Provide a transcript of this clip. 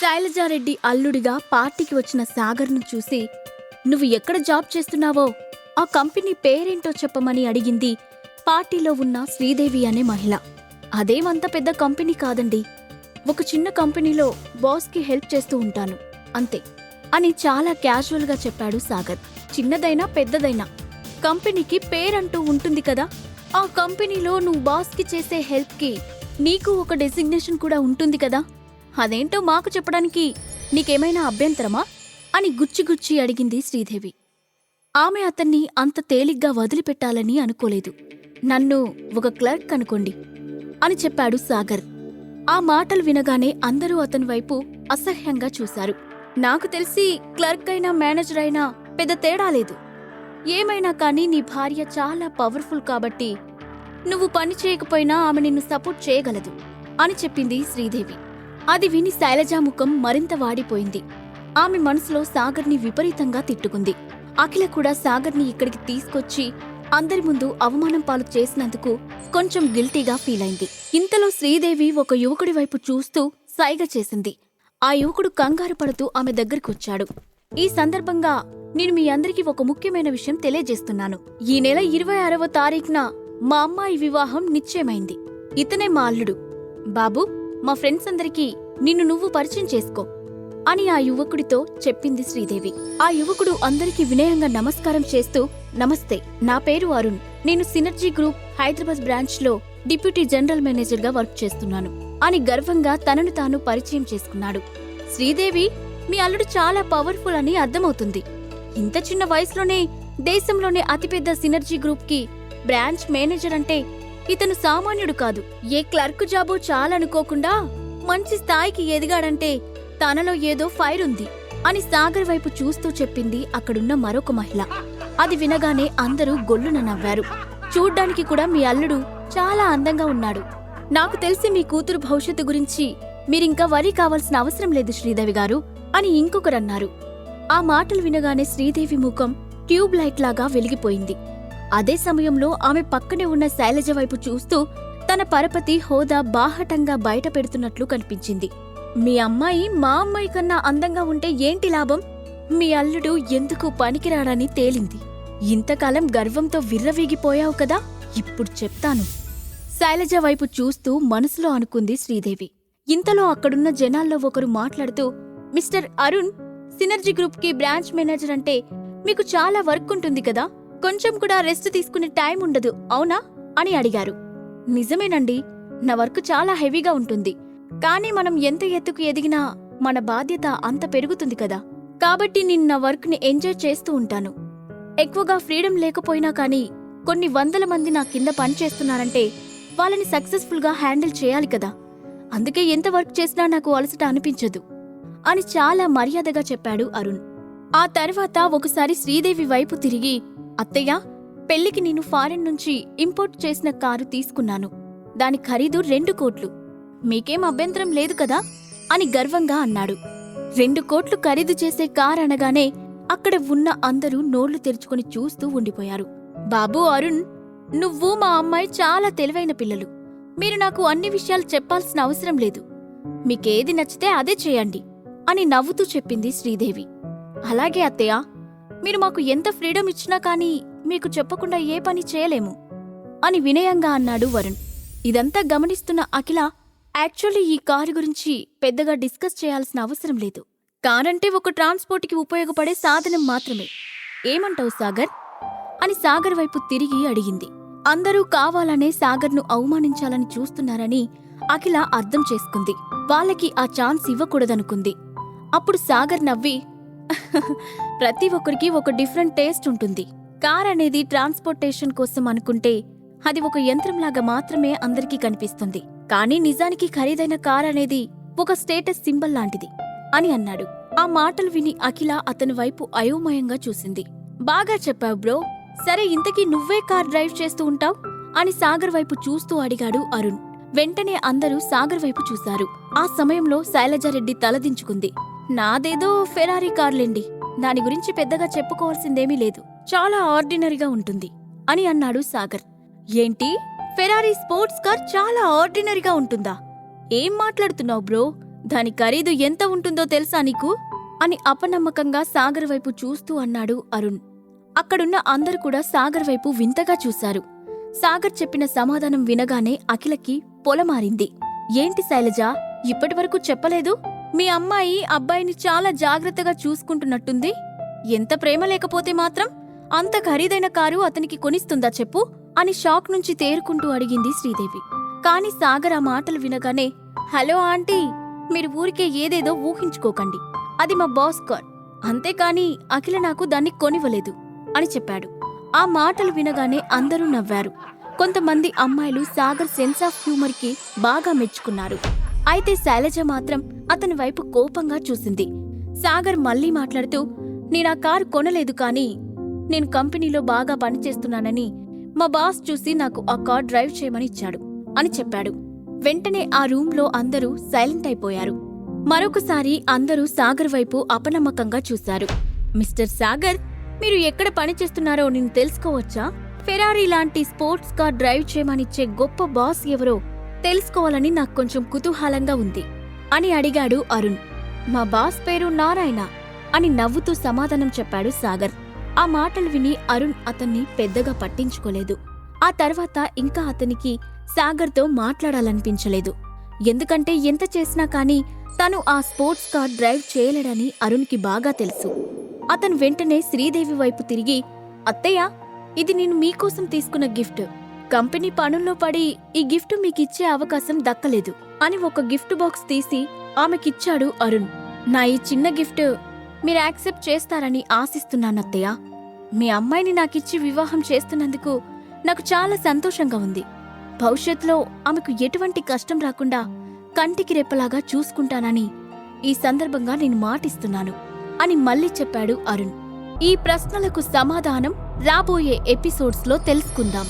శైలజారెడ్డి అల్లుడిగా పార్టీకి వచ్చిన సాగర్ను చూసి నువ్వు ఎక్కడ జాబ్ చేస్తున్నావో? ఆ కంపెనీ పేరేంటో చెప్పమని అడిగింది పార్టీలో ఉన్న శ్రీదేవి అనే మహిళ. అదేమంత పెద్ద కంపెనీ కాదండి. ఒక చిన్న కంపెనీలో బాస్కి హెల్ప్ చేస్తూ ఉంటాను. అంతే అని చాలా క్యాజువల్గా చెప్పాడు సాగర్. చిన్నదైనా పెద్దదైనా. కంపెనీకి పేరంటూ ఉంటుంది కదా. ఆ కంపెనీలో నువ్వు బాస్కి చేసే హెల్ప్కి నీకు ఒక డెసిగ్నేషన్ కూడా ఉంటుంది కదా. అదేంటో మాకు చెప్పడానికి నీకేమైనా అభ్యంతరమా? అని గుచ్చి గుచ్చి అడిగింది శ్రీదేవి. ఆమె అతన్ని అంత తేలిగ్గా వదిలిపెట్టాలని అనుకోలేదు. నన్ను ఒక క్లర్క్ అనుకోండి అని చెప్పాడు సాగర్. ఆ మాటలు వినగానే అందరూ అతని వైపు అసహ్యంగా చూశారు. నాకు తెలిసి క్లర్క్ అయినా మేనేజర్ అయినా పెద్ద తేడా లేదు. ఏమైనా కానీ నీ భార్య చాలా పవర్ఫుల్ కాబట్టి నువ్వు పని చేయకపోయినా ఆమె నిన్ను సపోర్ట్ చేయగలదు అని చెప్పింది శ్రీదేవి. అది విని శైలజాముఖం మరింత వాడిపోయింది. ఆమె మనసులో సాగర్ని విపరీతంగా తిట్టుకుంది. అఖిల కూడా సాగర్ని ఇక్కడికి తీసుకొచ్చి అందరి ముందు అవమానం పాలు చేసినందుకు కొంచెం గిల్టీగా ఫీల్ అయింది. ఇంతలో శ్రీదేవి ఒక యువకుడి వైపు చూస్తూ సైగ చేసింది. ఆ యువకుడు కంగారు పడుతూ ఆమె దగ్గరికొచ్చాడు ఈ సందర్భంగా నేను మీ అందరికీ ఒక ముఖ్యమైన విషయం తెలియజేస్తున్నాను. ఈ నెల ఇరవై ఆరవ తారీఖున మా అమ్మాయి వివాహం నిశ్చయమైంది. ఇతనే మా అల్లుడు. బాబు మా ఫ్రెండ్స్ అందరికీ నిన్ను నువ్వు పరిచయం చేసుకో అని ఆ యువకుడితో చెప్పింది శ్రీదేవి. ఆ యువకుడు అందరికీ వినయంగా నమస్కారం చేస్తూ నమస్తే నా పేరు అరుణ్. నేను సినర్జీ గ్రూప్ హైదరాబాద్ బ్రాంచ్లో డిప్యూటీ జనరల్ మేనేజర్గా వర్క్ చేస్తున్నాను అని గర్వంగా తనను తాను పరిచయం చేసుకున్నాడు. శ్రీదేవి మీ అల్లుడు చాలా పవర్ఫుల్ అని అర్థమవుతుంది. ఇంత చిన్న వయసులోనే దేశంలోనే అతిపెద్ద సినర్జీ గ్రూప్కి బ్రాంచ్ మేనేజర్ అంటే ఇతను సామాన్యుడు కాదు. ఏ క్లర్క్ జాబు చాలనుకోకుండా మంచి స్థాయికి ఎదిగాడంటే తనలో ఏదో ఫైర్ ఉంది అని సాగర్ వైపు చూస్తూ చెప్పింది అక్కడున్న మరొక మహిళ. అది వినగానే అందరూ గొల్లున నవ్వారు. చూడ్డానికి కూడా మీ అల్లుడు చాలా అందంగా ఉన్నాడు. నాకు తెలిసి మీ కూతురు భవిష్యత్తు గురించి మీరింకా వరి కావాల్సిన అవసరం లేదు శ్రీదేవి గారు అని ఇంకొకరన్నారు. ఆ మాటలు వినగానే శ్రీదేవి ముఖం ట్యూబ్ లైట్ లాగా వెలిగిపోయింది. అదే సమయంలో ఆమె పక్కనే ఉన్న శైలజ వైపు చూస్తూ తన పరపతి హోదా బాహటంగా బయట పెడుతున్నట్లు కనిపించింది. మీ అమ్మాయి మా అమ్మాయి కన్నా అందంగా ఉంటే ఏంటి లాభం? మీ అల్లుడు ఎందుకు పనికిరాడని తేలింది. ఇంతకాలం గర్వంతో విర్రవీగిపోయావు కదా ఇప్పుడు చెప్తాను. శైలజ వైపు చూస్తూ మనసులో అనుకుంది శ్రీదేవి. ఇంతలో అక్కడున్న జనాల్లో ఒకరు మాట్లాడుతూ మిస్టర్ అరుణ్ సినర్జీ గ్రూప్కి బ్రాంచ్ మేనేజర్ అంటే మీకు చాలా వర్క్ ఉంటుంది కదా కొంచెం కూడా రెస్ట్ తీసుకునే టైం ఉండదు అవునా? అని అడిగారు. నిజమేనండి నా వర్క్ చాలా హెవీగా ఉంటుంది. కానీ మనం ఎంత ఎత్తుకు ఎదిగినా మన బాధ్యత అంత పెరుగుతుంది కదా. కాబట్టి నేను నా వర్క్ని ఎంజాయ్ చేస్తూ ఉంటాను. ఎక్కువగా ఫ్రీడమ్ లేకపోయినా కానీ కొన్ని వందల మంది నా కింద పని చేస్తున్నారంటే వాళ్ళని సక్సెస్ఫుల్గా హ్యాండిల్ చేయాలి కదా. అందుకే ఎంత వర్క్ చేసినా నాకు అలసట అనిపించదు. అని చాలా మర్యాదగా చెప్పాడు అరుణ్. ఆ తర్వాత ఒకసారి శ్రీదేవి వైపు తిరిగి అత్తయ్య పెళ్ళికి నేను ఫారెన్ నుంచి ఇంపోర్ట్ చేసిన కారు తీసుకున్నాను. దాని ఖరీదు రెండు కోట్లు. మీకేం అభ్యంతరం లేదు కదా? అని గర్వంగా అన్నాడు. రెండు కోట్లు ఖరీదు చేసే కార్ అనగానే అక్కడ ఉన్న అందరూ నోళ్ళు తెరుచుకుని చూస్తూ ఉండిపోయారు. బాబూ అరుణ్ నువ్వు మా అమ్మాయి చాలా తెలివైన పిల్లలు. మీరు నాకు అన్ని విషయాలు చెప్పాల్సిన అవసరం లేదు. మీకేది నచ్చితే అదే చేయండి అని నవ్వుతూ చెప్పింది శ్రీదేవి. అలాగే అత్తయ్య. మీరు మాకు ఎంత ఫ్రీడమ్ ఇచ్చినా కానీ మీకు చెప్పకుండా ఏ పని చేయలేము అని వినయంగా అన్నాడు వరుణ్. ఇదంతా గమనిస్తున్న అఖిల యాక్చువల్లీ ఈ కారు గురించి పెద్దగా డిస్కస్ చేయాల్సిన అవసరం లేదు. కారంటే ఒక ట్రాన్స్పోర్ట్కి ఉపయోగపడే సాధనం మాత్రమే. ఏమంటావు సాగర్? అని సాగర్ వైపు తిరిగి అడిగింది. అందరూ కావాలనే సాగర్ను అవమానించాలని చూస్తున్నారని అఖిల అర్థం చేసుకుంది. వాళ్ళకి ఆ ఛాన్స్ ఇవ్వకూడదనుకుంది. అప్పుడు సాగర్ నవ్వి ప్రతి ఒక్కరికి ఒక డిఫరెంట్ టేస్ట్ ఉంటుంది. కార్ అనేది ట్రాన్స్పోర్టేషన్ కోసం అనుకుంటే అది ఒక యంత్రంలాగా మాత్రమే అందరికీ కనిపిస్తుంది. కానీ నిజానికి ఖరీదైన కార్ అనేది ఒక స్టేటస్ సింబల్ లాంటిది అని అన్నాడు. ఆ మాటలు విని అఖిల అతని వైపు అయోమయంగా చూసింది. బాగా చెప్పావు బ్రో. సరే ఇంతకీ నువ్వే కార్ డ్రైవ్ చేస్తూ ఉంటావు? అని సాగర్ వైపు చూస్తూ అడిగాడు అరుణ్. వెంటనే అందరూ సాగర్ వైపు చూశారు. ఆ సమయంలో శైలజారెడ్డి తలదించుకుంది నాదేదో ఫెరారీ కార్లేండి. దాని గురించి పెద్దగా చెప్పుకోవాల్సిందేమీ లేదు. చాలా ఆర్డినరీగా ఉంటుంది అని అన్నాడు సాగర్. ఏంటి? ఫెరారీ స్పోర్ట్స్ కార్ చాలా ఆర్డినరీగా ఉంటుందా? ఏం మాట్లాడుతున్నావు బ్రో? దాని ఖరీదు ఎంత ఉంటుందో తెలుసా నీకు? అని అపనమ్మకంగా సాగర్ వైపు చూస్తూ అన్నాడు అరుణ్. అక్కడున్న అందరూ కూడా సాగర్ వైపు వింతగా చూశారు. సాగర్ చెప్పిన సమాధానం వినగానే అఖిలకి పొలమారింది. ఏంటి శైలజ? ఇప్పటివరకు చెప్పలేదు? మీ అమ్మాయి అబ్బాయిని చాలా జాగ్రత్తగా చూసుకుంటున్నట్టుంది. ఎంత ప్రేమ లేకపోతే మాత్రం? అంత ఖరీదైన కారు అతనికి కొనిస్తుందా చెప్పు? అని షాక్ నుంచి తేరుకుంటూ అడిగింది శ్రీదేవి. కాని సాగర్ ఆ మాటలు వినగానే హలో ఆంటీ మీరు ఊరికే ఏదేదో ఊహించుకోకండి. అది మా బాస్ కార్. అంతేకాని అఖిల నాకు దాన్ని కొనివ్వలేదు అని చెప్పాడు. ఆ మాటలు వినగానే అందరూ నవ్వారు. కొంతమంది అమ్మాయిలు సాగర్ సెన్స్ ఆఫ్ హ్యూమర్కి బాగా మెచ్చుకున్నారు. అయితే శైలజ మాత్రం అతని వైపు కోపంగా చూసింది. సాగర్ మళ్ళీ మాట్లాడుతూ నేనా కారు కొనలేదు కానీ నేను కంపెనీలో బాగా పనిచేస్తున్నానని మా బాస్ చూసి నాకు ఆ కార్ డ్రైవ్ చేయమని ఇచ్చాడు అని చెప్పాడు. వెంటనే ఆ రూంలో అందరూ సైలెంట్ అయిపోయారు. మరొకసారి అందరూ సాగర్ వైపు అపనమ్మకంగా చూశారు. మిస్టర్ సాగర్ మీరు ఎక్కడ పనిచేస్తున్నారో నేను తెలుసుకోవచ్చా? ఫెరారీ లాంటి స్పోర్ట్స్ కార్ డ్రైవ్ చేయమనిచ్చే గొప్ప బాస్ ఎవరో తెలుసుకోవాలని నాకు కొంచెం కుతూహలంగా ఉంది అని అడిగాడు అరుణ్. మా బాస్ పేరు నారాయణ అని నవ్వుతూ సమాధానం చెప్పాడు సాగర్. ఆ మాటలు విని అరుణ్ అతన్ని పెద్దగా పట్టించుకోలేదు. ఆ తర్వాత ఇంకా అతనికి సాగర్తో మాట్లాడాలనిపించలేదు. ఎందుకంటే ఎంత చేసినా కానీ తను ఆ స్పోర్ట్స్ కార్ డ్రైవ్ చేయలేడని అరుణ్కి బాగా తెలుసు. అతను వెంటనే శ్రీదేవి వైపు తిరిగి అత్తయ్య ఇది నేను మీకోసం తీసుకున్న గిఫ్ట్. కంపెనీ పనుల్లో పడి ఈ గిఫ్ట్ మీకిచ్చే అవకాశం దక్కలేదు అని ఒక గిఫ్ట్ బాక్స్ తీసి ఆమెకిచ్చాడు అరుణ్. నా ఈ చిన్న గిఫ్ట్ మీరు యాక్సెప్ట్ చేస్తారని ఆశిస్తున్నానత్తయ్య మీ అమ్మాయిని నాకిచ్చి వివాహం చేస్తున్నందుకు నాకు చాలా సంతోషంగా ఉంది. భవిష్యత్తులో ఆమెకు ఎటువంటి కష్టం రాకుండా కంటికి రెప్పలాగా చూసుకుంటానని ఈ సందర్భంగా నేను మాటిస్తున్నాను అని మళ్ళీ చెప్పాడు అరుణ్. ఈ ప్రశ్నలకు సమాధానం రాబోయే ఎపిసోడ్స్లో తెలుసుకుందాం.